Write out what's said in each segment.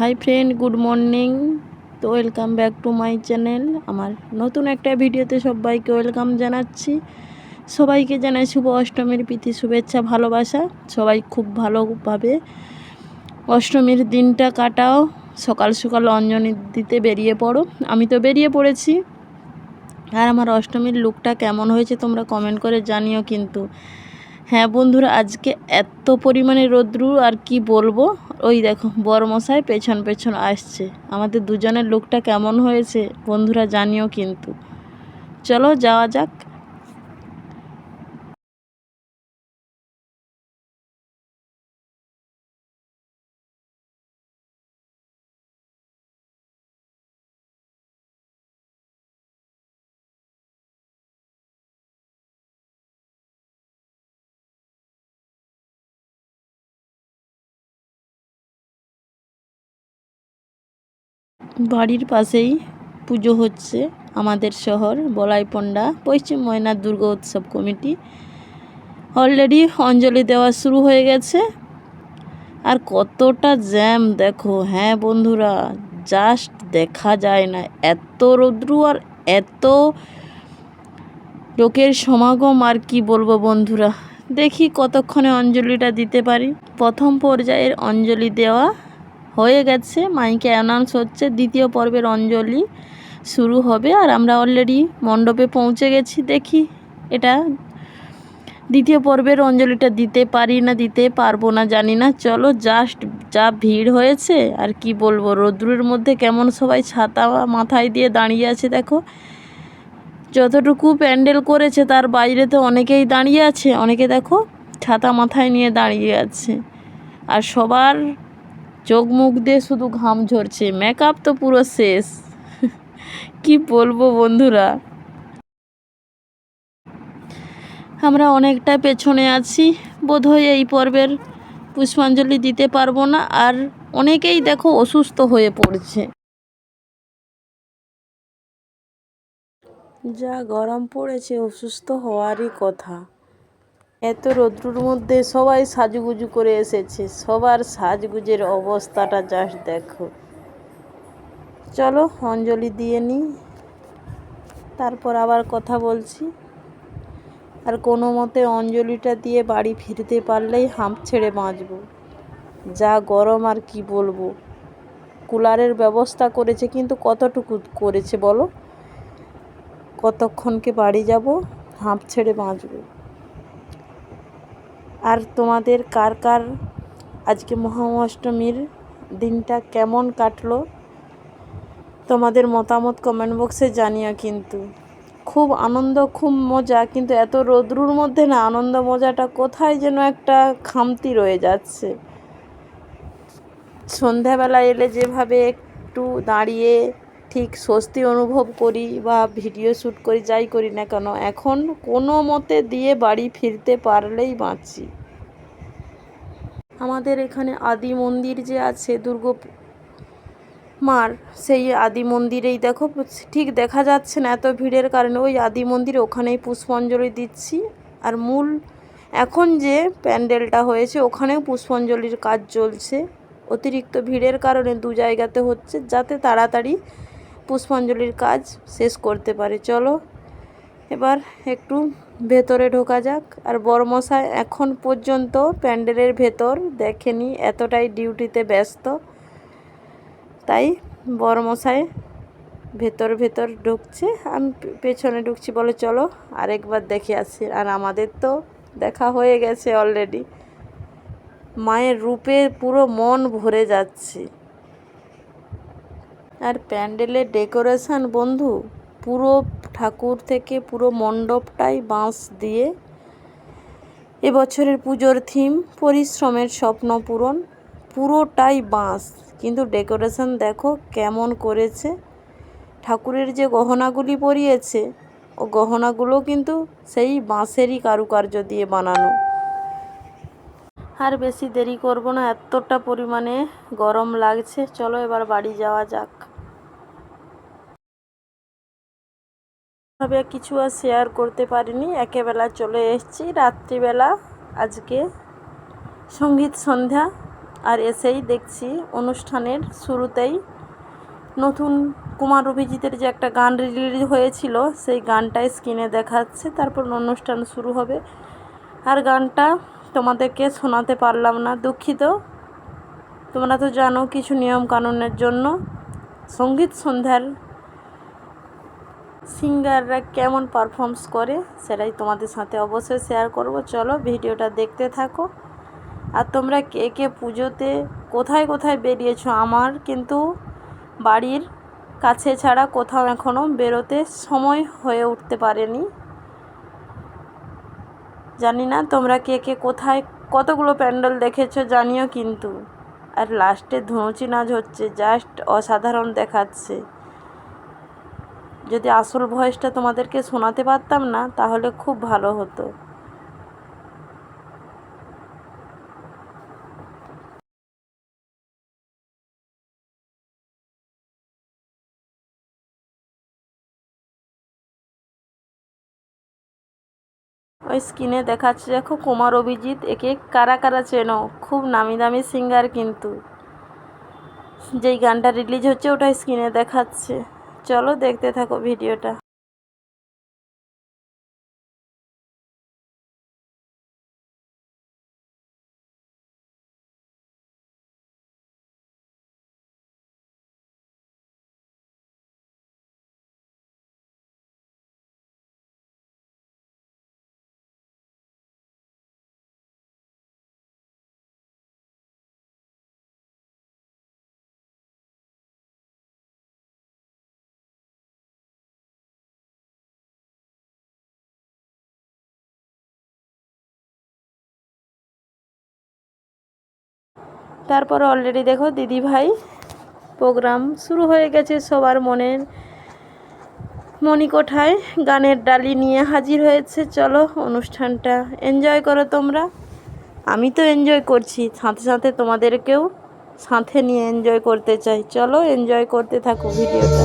High friend good morning তো welcome back to my channel আমার নতুন একটা ভিডিওতে সবাইকে ওয়েলকাম জানাচ্ছি। সবাইকে জানাই শুভ অষ্টমীর প্রীতি, শুভেচ্ছা, ভালোবাসা। সবাই খুব ভালোভাবে অষ্টমীর দিনটা কাটাও। সকাল সকাল অঞ্জনি দিতে বেরিয়ে পড়ো। আমি তো বেরিয়ে পড়েছি। আর আমার অষ্টমীর লুকটা কেমন হয়েছে তোমরা কমেন্ট করে জানিও কিন্তু। হ্যাঁ বন্ধুরা, আজকে এত পরিমাণে রোদ্রু আর কি বলব? ওই দেখো, বরমশাই পেছন পেছন আসছে। আমাদের দুজনের লোকটা কেমন হয়েছে বন্ধুরা জানিও কিন্তু। চলো যাওয়া যাক। বাড়ির পাশেই পুজো হচ্ছে আমাদের শহর, বলাইপন্ডা, পশ্চিম ময়নার দুর্গা উৎসব কমিটি। অলরেডি অঞ্জলি দেওয়া শুরু হয়ে গেছে। আর কতটা জ্যাম দেখো হ্যাঁ বন্ধুরা জাস্ট দেখা যায় না। এত রৌদ্রু আর এত লোকের সমাগম আর কি বলব বন্ধুরা, দেখি কতক্ষণে অঞ্জলিটা দিতে পারি। প্রথম পর্যায়ের অঞ্জলি দেওয়া হয়ে গেছে। মাইকে অ্যানাউন্স হচ্ছে, দ্বিতীয় পর্বের অঞ্জলি শুরু হবে আর আমরা অলরেডি মণ্ডপে পৌঁছে গেছি, দেখি এটা দ্বিতীয় পর্বের অঞ্জলিটা দিতে পারি না, দিতে পারব না, জানি না। চলো জাস্ট যা ভিড় হয়েছে আর কি বলব রৌদ্রের মধ্যে কেমন সবাই ছাতা মাথায় দিয়ে দাঁড়িয়ে আছে দেখো। যতটুকু প্যান্ডেল করেছে তার বাইরে তো অনেকেই দাঁড়িয়ে আছে, অনেকে দেখো ছাতা মাথায় নিয়ে দাঁড়িয়ে আছে। আর সবার চোখ মুখ দিয়ে শুধু ঘাম ঝরছে। মেকআপ তো পুরো শেষ। কি বলব বন্ধুরা? আমরা অনেকটা পেছনে আছি। বোধহয় এই পর্বের পুষ্পাঞ্জলি দিতে পারব না। আর অনেকেই দেখো অসুস্থ হয়ে পড়ছে। যা গরম পড়েছে, অসুস্থ হওয়ারই কথা। এত রৌদ্রুর মধ্যে সবাই সাজুগুজু করে এসেছে। সবার সাজগুজের অবস্থাটা জাস্ট দেখো। চলো অঞ্জলি দিয়ে নিই তারপর আবার কথা বলছি। আর কোনো মতে অঞ্জলিটা দিয়ে বাড়ি ফিরতে পারলেই হাঁপ ছেড়ে বাঁচব। যা গরম আর কি বলব। কুলারের ব্যবস্থা করেছে কিন্তু কতটুকু করেছে বলো? কতক্ষণকে বাড়ি যাব, হাঁপ ছেড়ে বাঁচবো। আর তোমাদের কার কার আজকে মহাঅষ্টমীর দিনটা কেমন কাটলো, তোমাদের মতামত কমেন্ট বক্সে জানিও কিন্তু। খুব আনন্দ, খুব মজা, কিন্তু এত রৌদ্রুর মধ্যে না আনন্দ মজাটা কোথায় যেন একটা খামতি রয়ে যাচ্ছে। সন্ধ্যাবেলা এলে যেভাবে একটু দাঁড়িয়ে ঠিক স্বস্তি অনুভব করি বা ভিডিও শ্যুট করি, যাই করি না কেন, এখন কোনো মতে দিয়ে বাড়ি ফিরতে পারলেই বাঁচি। আমাদের এখানে আদি মন্দির যে আছে দুর্গ মার, সেই আদি মন্দিরেই দেখো, ঠিক দেখা যাচ্ছে না এত ভিড়ের কারণে। ওই আদি মন্দিরে ওখানেই পুষ্পাঞ্জলি দিচ্ছি। আর মূল, এখন যে প্যান্ডেলটা হয়েছে, ওখানেও পুষ্পাঞ্জলির কাজ চলছে। অতিরিক্ত ভিড়ের কারণে দু জায়গাতে হচ্ছে, যাতে তাড়াতাড়ি পুষ্পাঞ্জলির কাজ শেষ করতে পারে। চলো, এবার একটু ভেতরে ঢোকা যাক। আর বড়মশাই, এখন পর্যন্ত প্যান্ডেলের ভেতর দেখেনি এতটাই ডিউটিতে ব্যস্ত। তাই বড়মশাই ভেতর ভেতর ঢুকছে। আমি পেছনে ঢুকছি বলে চলো, আরেকবার দেখে আসি। আর আমাদের তো দেখা হয়ে গেছে অলরেডি মায়ের রূপে পুরো মন ভরে যাচ্ছে। আর প্যান্ডেলের ডেকোরেশন বন্ধু পুরো ঠাকুর থেকে পুরো মণ্ডপটাই বাঁশ দিয়ে এবছরের পুজোর থিম পরিশ্রমের স্বপ্ন পূরণ, পুরোটাই বাঁশ। কিন্তু ডেকোরেশন দেখো কেমন করেছে। ঠাকুরের যে গহনাগুলি পরিয়েছে, ও গহনাগুলো কিন্তু সেই বাঁশেরই কারুকার্য দিয়ে বানানো। আর বেশি দেরি করব না, এতটা পরিমাণে গরম লাগছে। চলো এবার বাড়ি যাওয়া যাক। ভাবে কিছু আর শেয়ার করতে পারিনি। একেবেলা চলে এসেছি। রাত্রিবেলা আজকে সংগীত সন্ধ্যা আর এসেই দেখছি অনুষ্ঠানের শুরুতেই নতুন কুমার অভিজিতের যে একটা গান রিলিজ হয়েছিল, সেই গানটাই স্ক্রিনে দেখাচ্ছে। তারপর অনুষ্ঠান শুরু হবে। আর গানটা তোমাদেরকে শোনাতে পারলাম না। দুঃখিত। তোমরা তো জানো কিছু নিয়ম কানুনের জন্য। সংগীত সন্ধ্যার সিঙ্গাররা কেমন পারফর্মস করে সেটাই তোমাদের সাথে অবশ্যই শেয়ার করব। চলো ভিডিওটা দেখতে থাকো। আর তোমরা কে কে পুজোতে কোথায় কোথায় বেরিয়েছো? আমার কিন্তু বাড়ির কাছে ছাড়া কোথাও এখনও বেরোতে সময় হয়ে উঠতে পারেনি। জানি না তোমরা কে কে কোথায় কতগুলো প্যান্ডেল দেখেছ জানিও কিন্তু। আর লাস্টে ধুনুচি নাচ হচ্ছে, জাস্ট অসাধারণ দেখাচ্ছে। যদি আসল ভয়েসটা তোমাদেরকে শোনাতে পারতাম না, তাহলে খুব ভালো হতো। ওই স্ক্রিনে দেখাচ্ছে দেখো কুমার অভিজিৎ, একে কারা কারা চেনো? খুব নামি দামি সিঙ্গার কিন্তু। যেই গানটা রিলিজ হচ্ছে, ওটা স্ক্রিনে দেখাচ্ছে। চলো দেখতে থাকো ভিডিওটা। তারপর অলরেডি দেখো দিদি ভাই প্রোগ্রাম শুরু হয়ে গেছে সবার মনের মণিকোঠায় গানের ডালি নিয়ে হাজির হয়েছে। চলো অনুষ্ঠানটা এনজয় করো তোমরা। আমি তো এনজয় করছি, সাথে সাথে তোমাদেরকেও সাথে নিয়ে এনজয় করতে চাই। চলো এনজয় করতে থাকো ভিডিওটা।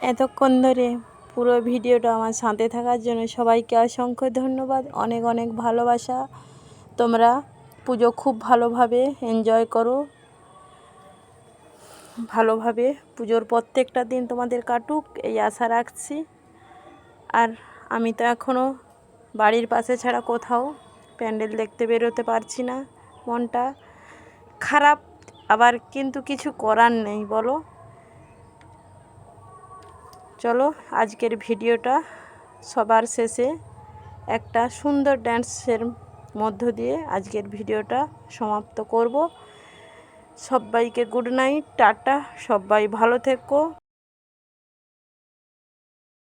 এতক্ষণ ধরে পুরো ভিডিওটা আমার সাথে থাকার জন্য সবাইকে অসংখ্য ধন্যবাদ, অনেক অনেক ভালোবাসা। তোমরা পুজো খুব ভালোভাবে এনজয় করো। ভালোভাবে পুজোর প্রত্যেকটা দিন তোমাদের কাটুক, এই আশা রাখছি। আর আমি তো এখনও বাড়ির পাশে ছাড়া কোথাও প্যান্ডেল দেখতে বেরোতে পারছি না। মনটা খারাপ, আবার কিন্তু কিছু করার নেই, বলো? চলো আজকের ভিডিওটা সবার শেষে একটা সুন্দর ড্যান্সের মধ্য দিয়ে আজকের ভিডিওটা সমাপ্ত করব। সবাইকে গুড নাইট টাটা, সবাই ভালো থেকো।